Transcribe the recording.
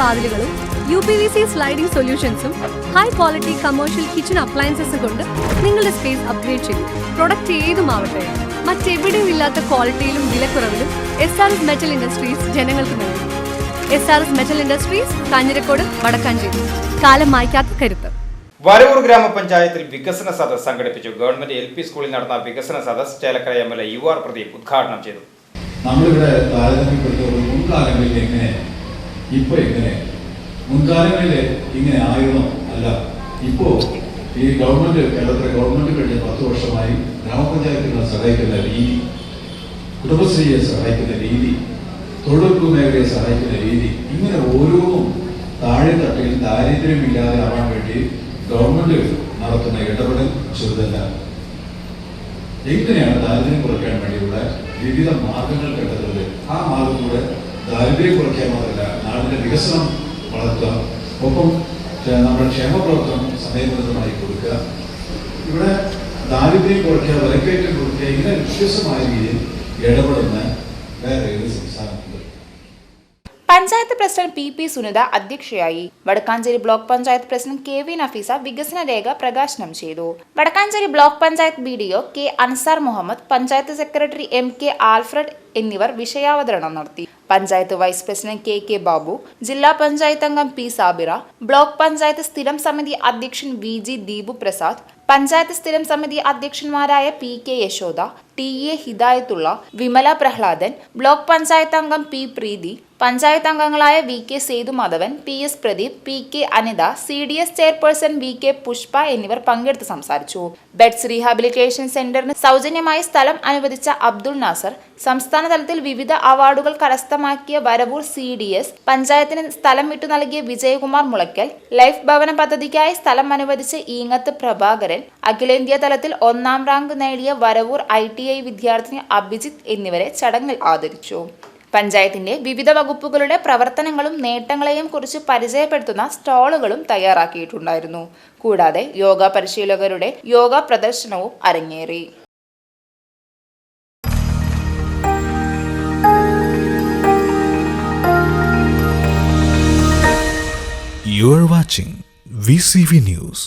വാതിലുകളും U P V C sliding സൊല്യൂഷൻസും high quality commercial kitchen appliances കൊണ്ട് നിങ്ങളുടെ space upgrade ചെയ്യും പ്രൊഡക്റ്റ് ഏതുമാവട്ടെ മറ്റെവിടെയും ഇല്ലാത്ത ക്വാളിറ്റിയിലും വിലക്കുറവിലും S R S metal industries ജനങ്ങൾക്ക് നൽകും. S R S metal industries Kanjirakode Vadakkanchery. കാലം മായ്ക്കാത്ത കരുത്ത്. വരവൂർ ഗ്രാമപഞ്ചായത്തിൽ വികസന സദസ് സംഘടിപ്പിച്ചു. ഗവൺമെന്റ് എൽ പി സ്കൂളിൽ നടന്ന വികസന സദസ് Chelakkara M L A U R Pradeep ഉദ്ഘാടനം ചെയ്തു. നമ്മളിവിടെ താരതമ്യപ്പെടുത്തുമ്പോൾ മുൻകാലങ്ങളിൽ എങ്ങനെ ഇപ്പൊ എങ്ങനെ? മുൻകാലങ്ങളിൽ ഇങ്ങനെ ആയിരുന്നു? അല്ല. ഇപ്പോ ഈ ഗവൺമെന്റ് കേരളത്തിലെ ഗവൺമെന്റ് കഴിഞ്ഞ പത്ത് വർഷമായി ഗ്രാമപഞ്ചായത്തുകളെ സഹായിക്കുന്ന രീതി കുടുംബശ്രീയെ സഹായിക്കുന്ന രീതി തൊഴിലുറപ്പ് മേഖലയെ സഹായിക്കുന്ന രീതി ഇങ്ങനെ ഓരോന്നും താഴെ തട്ടിൽ ദാരിദ്ര്യമില്ലാതെ ആവാൻ വേണ്ടി ഗവൺമെന്റ് നടത്തുന്ന ഇടപെടൽ ചെറുതല്ല. എങ്ങനെയാണ് ദാരിദ്ര്യം കുറയ്ക്കാൻ വേണ്ടിയുള്ള വിവിധ മാർഗങ്ങൾ കണ്ടെത്തുന്നത്? ആ മാർഗത്തിലൂടെ ദാരിദ്ര്യം കുറയ്ക്കാൻ മാത്രമല്ല നാടിന്റെ വികസനം വളർത്തുക ഒപ്പം നമ്മുടെ ക്ഷേമ പ്രവർത്തനം സമയബന്ധിതമായി കൊടുക്കുക. ഇവിടെ ദാരിദ്ര്യം കുറയ്ക്കുക വിലക്കയറ്റം കുറയ്ക്കുക ഇങ്ങനെ വിശ്വസമായ രീതിയിൽ ഇടപെടുന്ന വേറെ ഏത് സംസ്ഥാനമുണ്ട് panchayat president P P Sunitha അധ്യക്ഷയായി. Vadakkanchery block panchayat president K V Nafeesa വികസന രേഖ പ്രകാശനം ചെയ്തു. Vadakkanchery block panchayat B D O K Ansar Muhammad panchayat secretary M K Alfred എന്നിവർ വിഷയാവതരണം നടത്തി. Panchayat vice president K K Babu ജില്ലാ പഞ്ചായത്ത് അംഗം പി സാബിറ ബ്ലോക്ക് പഞ്ചായത്ത് സ്ഥിരം സമിതി അധ്യക്ഷൻ വി ജി ദീപു പ്രസാദ് പഞ്ചായത്ത് സ്ഥിരം സമിതി അധ്യക്ഷന്മാരായ P K Yashoda T A Hidayathulla Vimala Prahladan block panchayat അംഗം പി പ്രീതി പഞ്ചായത്ത് അംഗങ്ങളായ V K Sethumadhavan P S Pradeep P K Anitha C D S chairperson V K Pushpa എന്നിവർ പങ്കെടുത്ത് സംസാരിച്ചു. ബെഡ്സ് റീഹാബിലിറ്റേഷൻ സെന്ററിന് സൗജന്യമായി സ്ഥലം അനുവദിച്ച അബ്ദുൾ നാസർ സംസ്ഥാന തലത്തിൽ വിവിധ അവാർഡുകൾ കരസ്ഥമാക്കിയ വരവൂർ സി ഡി എസ് പഞ്ചായത്തിന് സ്ഥലം വിട്ടു നൽകിയ വിജയകുമാർ മുളയ്ക്കൽ ലൈഫ് ഭവന പദ്ധതിക്കായി സ്ഥലം അനുവദിച്ച ഈങ്ങത്ത് പ്രഭാകരൻ അഖിലേന്ത്യാ തലത്തിൽ ഒന്നാം റാങ്ക് നേടിയ വരവൂർ ഐ ടി ഐ വിദ്യാർത്ഥിനി അഭിജിത്ത് എന്നിവരെ ചടങ്ങിൽ ആദരിച്ചു. പഞ്ചായത്തിന്റെ വിവിധ വകുപ്പുകളുടെ പ്രവർത്തനങ്ങളും നേട്ടങ്ങളെയും കുറിച്ച് പരിചയപ്പെടുത്തുന്ന സ്റ്റാളുകളും തയ്യാറാക്കിയിട്ടുണ്ടായിരുന്നു. കൂടാതെ യോഗ പരിശീലകരുടെ യോഗ പ്രദർശനവും അരങ്ങേറി. You are watching VCV News.